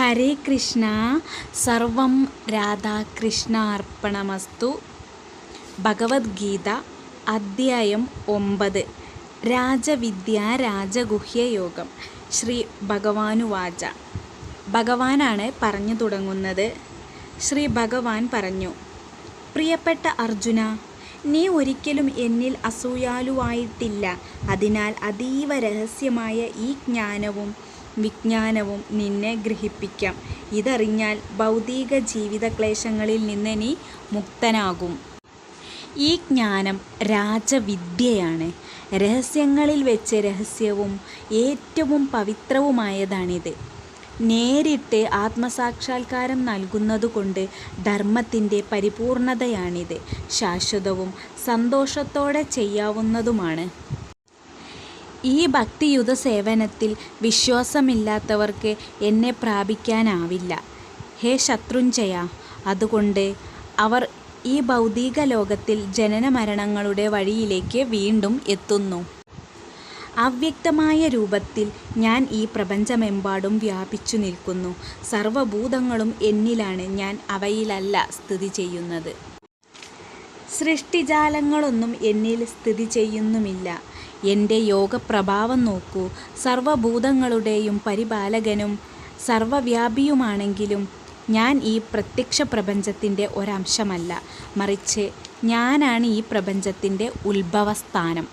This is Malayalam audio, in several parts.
ഹരേ കൃഷ്ണ. സർവം രാധാകൃഷ്ണാർപ്പണമസ്തു. ഭഗവത്ഗീത അദ്ധ്യായം ഒമ്പത്. രാജവിദ്യ രാജഗുഹ്യയോഗം ശ്രീ ഭഗവാനുവാച. ഭഗവാനാണ് പറഞ്ഞു തുടങ്ങുന്നത്. ശ്രീ ഭഗവാൻ പറഞ്ഞു പ്രിയപ്പെട്ട അർജുന നീ ഒരിക്കലും എന്നിൽ അസൂയാലുവായിട്ടില്ല. അതിനാൽ അതീവ രഹസ്യമായ ഈ ജ്ഞാനവും വിജ്ഞാനവും നിന്നെ ഗ്രഹിപ്പിക്കാം. ഇതറിഞ്ഞാൽ ഭൗതിക ജീവിത ക്ലേശങ്ങളിൽ നിന്ന് നീ മുക്തനാകും. ഈ ജ്ഞാനം രാജവിദ്യയാണ്. രഹസ്യങ്ങളിൽ വെച്ച് രഹസ്യവും ഏറ്റവും പവിത്രവുമായതാണിത്. നേരിട്ട് ആത്മസാക്ഷാത്കാരം നൽകുന്നതുകൊണ്ട് ധർമ്മത്തിന്റെ പരിപൂർണതയാണിത്. ശാശ്വതവും സന്തോഷത്തോടെ ചെയ്യാവുന്നതുമാണ്. ഈ ഭക്തിയുത സേവനത്തിൽ വിശ്വാസമില്ലാത്തവർക്ക് എന്നെ പ്രാപിക്കാനാവില്ല. ഹേ ശത്രുഞ്ജയ അതുകൊണ്ട് അവർ ഈ ഭൗതിക ലോകത്തിൽ ജനന മരണങ്ങളുടെ വഴിയിലേക്ക് വീണ്ടും എത്തുന്നു. അവ്യക്തമായ രൂപത്തിൽ ഞാൻ ഈ പ്രപഞ്ചമെമ്പാടും വ്യാപിച്ചു നിൽക്കുന്നു. സർവഭൂതങ്ങളും എന്നിലാണ് ഞാൻ അവയിലല്ല സ്ഥിതി ചെയ്യുന്നത്. സൃഷ്ടിജാലങ്ങളൊന്നും എന്നിൽ സ്ഥിതി ചെയ്യുന്നുമില്ല. എന്റെ യോഗപ്രഭാവം നോക്കൂ. സർവഭൂതങ്ങളുടെയും പരിപാലകനും സർവവ്യാപിയുമാണെങ്കിലും ഞാൻ ഈ പ്രത്യക്ഷ പ്രപഞ്ചത്തിന്റെ ഒരംശമല്ല. മറിച്ച് ഞാനാണ് ഈ പ്രപഞ്ചത്തിന്റെ ഉത്ഭവസ്ഥാനം.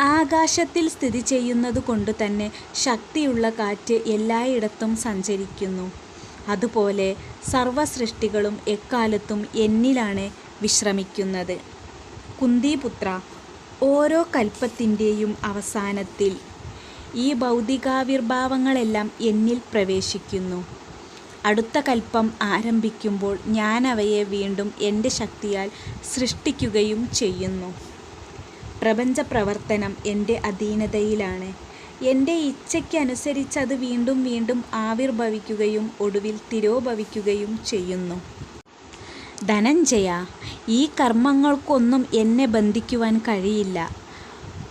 ആകാശത്തിൽ സ്ഥിതി ചെയ്യുന്നത് കൊണ്ട് തന്നെ ശക്തിയുള്ള കാറ്റ് എല്ലായിടത്തും സഞ്ചരിക്കുന്നു. അതുപോലെ സർവസൃഷ്ടികളും എക്കാലത്തും എന്നിലാണ് വിശ്രമിക്കുന്നത്. കുന്തിപുത്ര ഓരോ കൽപ്പത്തിന്റെയും അവസാനത്തിൽ ഈ ഭൗതികാവിർഭാവങ്ങളെല്ലാം എന്നിൽ പ്രവേശിക്കുന്നു. അടുത്ത കൽപ്പം ആരംഭിക്കുമ്പോൾ ഞാൻ അവയെ വീണ്ടും എന്റെ ശക്തിയാൽ സൃഷ്ടിക്കുകയും ചെയ്യുന്നു. പ്രപഞ്ച പ്രവർത്തനം എന്റെ അധീനതയിലാണ്. എന്റെ ഇച്ഛയ്ക്കനുസരിച്ച് അത് വീണ്ടും വീണ്ടും ആവിർഭവിക്കുകയും ഒടുവിൽ തിരോഭവിക്കുകയും ചെയ്യുന്നു. ധനഞ്ജയ ഈ കർമ്മങ്ങൾക്കൊന്നും എന്നെ ബന്ധിക്കുവാൻ കഴിയില്ല.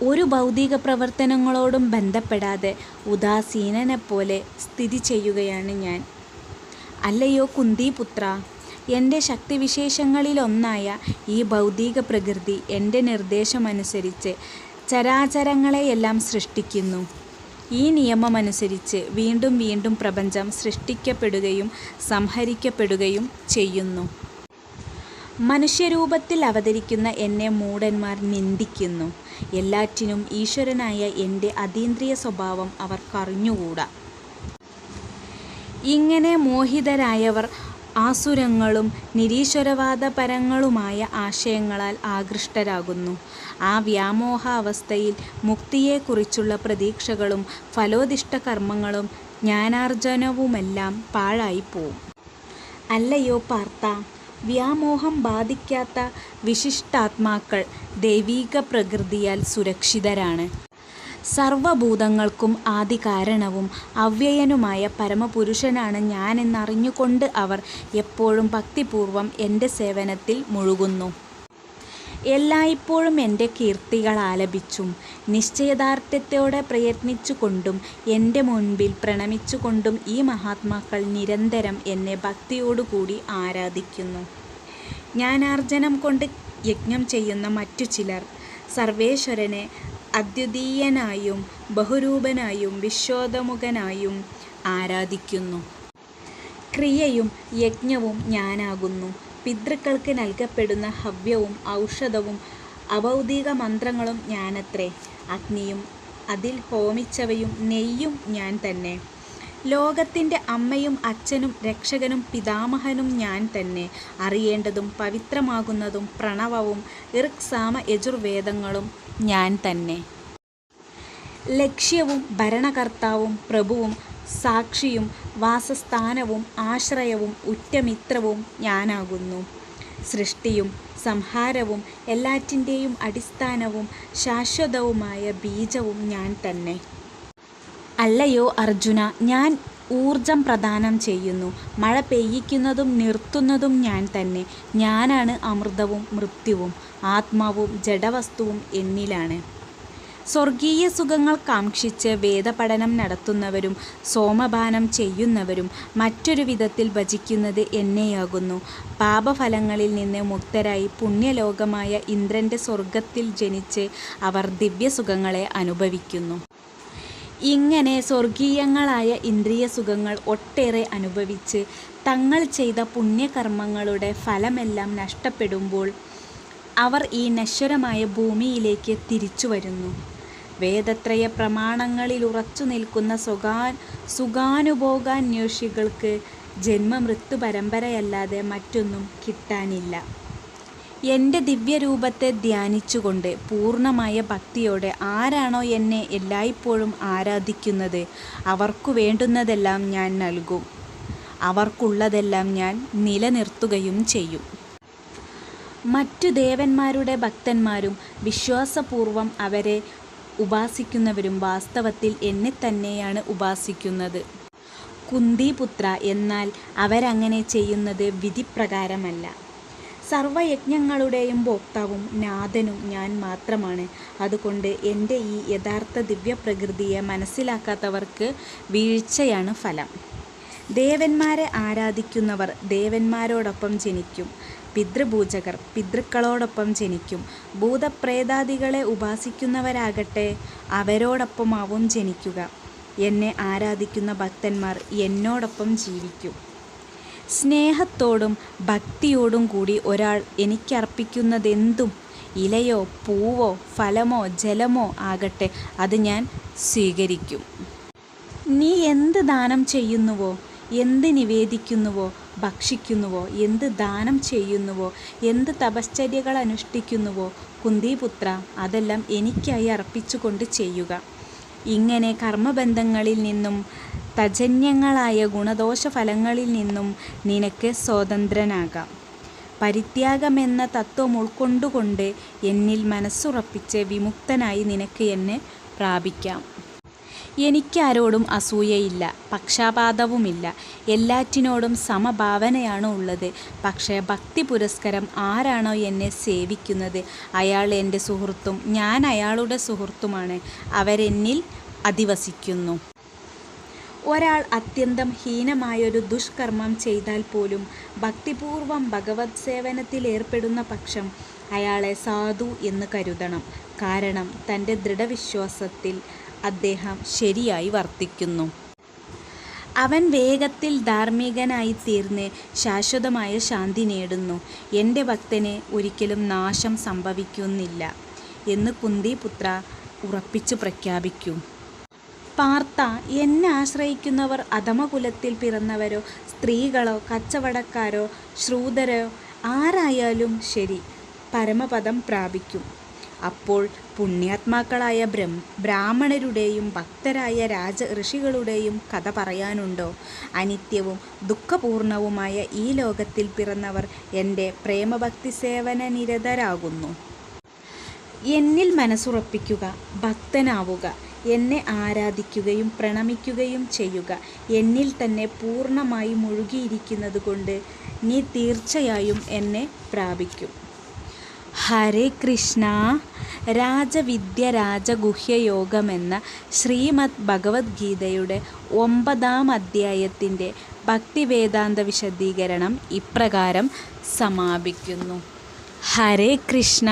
ഒരു ഭൗതിക പ്രവർത്തനങ്ങളോടും ബന്ധപ്പെടാതെ ഉദാസീനനെപ്പോലെ സ്ഥിതി ചെയ്യുകയാണ് ഞാൻ. അല്ലയോ കുന്തിപുത്ര എന്റെ ശക്തിവിശേഷങ്ങളിലൊന്നായ ഈ ഭൗതിക പ്രകൃതി എന്റെ നിർദ്ദേശമനുസരിച്ച് ചരാചരങ്ങളെയെല്ലാം സൃഷ്ടിക്കുന്നു. ഈ നിയമമനുസരിച്ച് വീണ്ടും വീണ്ടും പ്രപഞ്ചം സൃഷ്ടിക്കപ്പെടുകയും സംഹരിക്കപ്പെടുകയും ചെയ്യുന്നു. മനുഷ്യരൂപത്തിൽ അവതരിക്കുന്ന എന്നെ മൂഢന്മാർ നിന്ദിക്കുന്നു. എല്ലാറ്റിനും ഈശ്വരനായ എന്റെ അതീന്ദ്രിയ സ്വഭാവം അവർക്കറിഞ്ഞുകൂടാ. ഇങ്ങനെ മോഹിതരായവർ ആസുരങ്ങളും നിരീശ്വരവാദപരങ്ങളുമായ ആശയങ്ങളാൽ ആകൃഷ്ടരാകുന്നു. ആ വ്യാമോഹാവസ്ഥയിൽ മുക്തിയെക്കുറിച്ചുള്ള പ്രതീക്ഷകളും ഫലോദിഷ്ട കർമ്മങ്ങളും ജ്ഞാനാർജനവുമെല്ലാം പാഴായിപ്പോവും. അല്ലയോ പാർത്ത വ്യാമോഹം ബാധിക്കാത്ത വിശിഷ്ടാത്മാക്കൾ ദൈവീക പ്രകൃതിയാൽ സുരക്ഷിതരാണ്. സർവഭൂതങ്ങൾക്കും ആദികാരണവും അവ്യയനുമായ പരമപുരുഷനാണ് ഞാനെന്നറിഞ്ഞുകൊണ്ട് അവർ എപ്പോഴും ഭക്തിപൂർവം എന്റെ സേവനത്തിൽ മുഴുകുന്നു. എല്ലായ്പ്പോഴും എന്റെ കീർത്തികൾ ആലപിച്ചും നിശ്ചയദാർഢ്യത്തോടെ പ്രയത്നിച്ചുകൊണ്ടും എന്റെ മുൻപിൽ പ്രണമിച്ചുകൊണ്ടും ഈ മഹാത്മാക്കൾ നിരന്തരം എന്നെ ഭക്തിയോടുകൂടി ആരാധിക്കുന്നു. ജ്ഞാനാർജനം കൊണ്ട് യജ്ഞം ചെയ്യുന്ന മറ്റു ചിലർ സർവേശ്വരനെ അദ്വിതീയനായും ബഹുരൂപനായും വിശ്വോദമുഖനായും ആരാധിക്കുന്നു. ക്രിയയും യജ്ഞവും ഞാനാകുന്നു. പിതൃക്കൾക്ക് നൽകപ്പെടുന്ന ഹവ്യവും ഔഷധവും അഭൗതിക മന്ത്രങ്ങളും ഞാനത്രേ. അഗ്നിയും അതിൽ ഹോമിച്ചവയും നെയ്യും ഞാൻ തന്നെ. ലോകത്തിന്റെ അമ്മയും അച്ഛനും രക്ഷകനും പിതാമഹനും ഞാൻ തന്നെ. അറിയേണ്ടതും പവിത്രമാകുന്നതും പ്രണവവും ഇർക്സാമ യജുർവേദങ്ങളും ഞാൻ തന്നെ. ലക്ഷ്യവും ഭരണകർത്താവും പ്രഭുവും സാക്ഷിയും വാസസ്ഥാനവും ആശ്രയവും ഉറ്റമിത്രവും ഞാനാകുന്നു. സൃഷ്ടിയും സംഹാരവും എല്ലാറ്റിന്റെയും അടിസ്ഥാനവും ശാശ്വതവുമായ ബീജവും ഞാൻ തന്നെ. അല്ലയോ അർജുന ഞാൻ ഊർജം പ്രദാനം ചെയ്യുന്നു. മഴ പെയ്യിക്കുന്നതും നിർത്തുന്നതും ഞാൻ തന്നെ. ഞാനാണ് അമൃതവും മൃത്യുവും ആത്മാവും ജഡവസ്തുവും എന്നിലാണ്. സ്വർഗീയ സുഖങ്ങൾ കാക്ഷിച്ച് വേദപഠനം നടത്തുന്നവരും സോമപാനം ചെയ്യുന്നവരും മറ്റൊരു വിധത്തിൽ ഭജിക്കുന്നത് എന്നെയാകുന്നു. പാപഫലങ്ങളിൽ നിന്ന് മുക്തരായി പുണ്യലോകമായ ഇന്ദ്രന്റെ സ്വർഗത്തിൽ ജനിച്ച് അവർ ദിവ്യസുഖങ്ങളെ അനുഭവിക്കുന്നു. ഇങ്ങനെ സ്വർഗീയങ്ങളായ ഇന്ദ്രിയ സുഖങ്ങൾ ഒട്ടേറെ അനുഭവിച്ച് തങ്ങൾ ചെയ്ത പുണ്യകർമ്മങ്ങളുടെ ഫലമെല്ലാം നഷ്ടപ്പെടുമ്പോൾ അവർ ഈ നശ്വരമായ ഭൂമിയിലേക്ക് തിരിച്ചു വരുന്നു വേദത്രയ പ്രമാണങ്ങളിൽ ഉറച്ചു നിൽക്കുന്ന സുഖാ സുഖാനുഭോഗാന്വേഷികൾക്ക് ജന്മമൃത്യു പരമ്പരയല്ലാതെ മറ്റൊന്നും കിട്ടാനില്ല. എന്റെ ദിവ്യരൂപത്തെ ധ്യാനിച്ചുകൊണ്ട് പൂർണമായ ഭക്തിയോടെ ആരാണോ എന്നെ എല്ലായ്പ്പോഴും ആരാധിക്കുന്നത് അവർക്കു വേണ്ടുന്നതെല്ലാം ഞാൻ നൽകും. അവർക്കുള്ളതെല്ലാം ഞാൻ നിലനിർത്തുകയും ചെയ്യും. മറ്റു ദേവന്മാരുടെ ഭക്തന്മാരും വിശ്വാസപൂർവം അവരെ ഉപാസിക്കുന്നവരും വാസ്തവത്തിൽ എന്നെ തന്നെയാണ് ഉപാസിക്കുന്നത്. കുന്തിപുത്ര എന്നാൽ അവരങ്ങനെ ചെയ്യുന്നത് വിധിപ്രകാരമല്ല. സർവയജ്ഞങ്ങളുടെയും ഭോക്താവും നാഥനും ഞാൻ മാത്രമാണ്. അതുകൊണ്ട് എന്റെ ഈ യഥാർത്ഥ ദിവ്യപ്രകൃതിയെ മനസ്സിലാക്കാത്തവർക്ക് വീഴ്ചയാണ് ഫലം. ദേവന്മാരെ ആരാധിക്കുന്നവർ ദേവന്മാരോടൊപ്പം ജനിക്കും. പിതൃപൂജകർ പിതൃക്കളോടൊപ്പം ജനിക്കും. ഭൂതപ്രേതാദികളെ ഉപാസിക്കുന്നവരാകട്ടെ അവരോടൊപ്പമാവും ജനിക്കുക. എന്നെ ആരാധിക്കുന്ന ഭക്തന്മാർ എന്നോടൊപ്പം ജീവിക്കും. സ്നേഹത്തോടും ഭക്തിയോടും കൂടി ഒരാൾ എനിക്കർപ്പിക്കുന്നതെന്തും ഇലയോ പൂവോ ഫലമോ ജലമോ ആകട്ടെ അത് ഞാൻ സ്വീകരിക്കും. നീ എന്ത് ദാനം ചെയ്യുന്നുവോ എന്ത് നിവേദിക്കുന്നുവോ ഭക്ഷിക്കുന്നുവോ? എന്ത് ദാനം ചെയ്യുന്നുവോ? എന്ത് തപശ്ചര്യകൾ അനുഷ്ഠിക്കുന്നുവോ? കുന്തിപുത്ര അതെല്ലാം എനിക്കായി അർപ്പിച്ചുകൊണ്ട് ചെയ്യുക. ഇങ്ങനെ കർമ്മബന്ധങ്ങളിൽ നിന്നും തജന്യങ്ങളായ ഗുണദോഷ ഫലങ്ങളിൽ നിന്നും നിനക്ക് സ്വതന്ത്രനാകാം. പരിത്യാഗമെന്ന തത്വം ഉൾക്കൊണ്ടുകൊണ്ട് എന്നിൽ മനസ്സുറപ്പിച്ച് വിമുക്തനായി നിനക്ക് എന്നെ പ്രാപിക്കാം. എനിക്കാരോടും അസൂയയില്ല പക്ഷാപാതവുമില്ല. എല്ലാറ്റിനോടും സമഭാവനയാണ് ഉള്ളത്. പക്ഷേ ഭക്തി പുരസ്കരം ആരാണോ എന്നെ സേവിക്കുന്നത്? അയാൾ എന്റെ സുഹൃത്തും ഞാൻ അയാളുടെ സുഹൃത്തുമാണ്. അവരെന്നിൽ അധിവസിക്കുന്നു. ഒരാൾ അത്യന്തം ഹീനമായൊരു ദുഷ്കർമ്മം ചെയ്താൽ പോലും ഭക്തിപൂർവം ഭഗവത് സേവനത്തിൽ ഏർപ്പെടുന്ന പക്ഷം അയാളെ സാധു എന്ന് കരുതണം. കാരണം തന്റെ ദൃഢവിശ്വാസത്തിൽ അദ്ദേഹം ശരിയായി വർത്തിക്കുന്നു. അവൻ വേഗത്തിൽ ധാർമ്മികനായി തീർന്ന് ശാശ്വതമായ ശാന്തി നേടുന്നു. എന്റെ ഭക്തന് ഒരിക്കലും നാശം സംഭവിക്കുന്നില്ല എന്ന് കുന്തിപുത്ര ഉറപ്പിച്ചു പ്രഖ്യാപിക്കും. പാർത്ത എന്നെ ആശ്രയിക്കുന്നവർ അധമകുലത്തിൽ പിറന്നവരോ സ്ത്രീകളോ കച്ചവടക്കാരോ ശ്രൂതരോ ആരായാലും ശരി പരമപദം പ്രാപിക്കും. അപ്പോൾ പുണ്യാത്മാക്കളായ ബ്രഹ്മ ബ്രാഹ്മണരുടെയും ഭക്തരായ രാജ ഋഷികളുടെയും കഥ പറയാനുണ്ടോ? അനിത്യവും ദുഃഖപൂർണവുമായ ഈ ലോകത്തിൽ പിറന്നവർ എന്റെ പ്രേമഭക്തി സേവന നിരതരാകുന്നു എന്നിൽ മനസ്സുറപ്പിക്കുക ഭക്തനാവുക എന്നെ ആരാധിക്കുകയും പ്രണമിക്കുകയും ചെയ്യുക എന്നിൽ തന്നെ പൂർണമായി മുഴുകിയിരിക്കുന്നത് കൊണ്ട് നീ തീർച്ചയായും എന്നെ പ്രാപിക്കും. ഹരേ കൃഷ്ണ. രാജവിദ്യ രാജഗുഹ്യയോഗമെന്ന ശ്രീമദ് ഭഗവത്ഗീതയുടെ ഒമ്പതാം അധ്യായത്തിന്റെ ഭക്തിവേദാന്ത വിശദീകരണം ഇപ്രകാരം സമാപിക്കുന്നു. ഹരേ കൃഷ്ണ.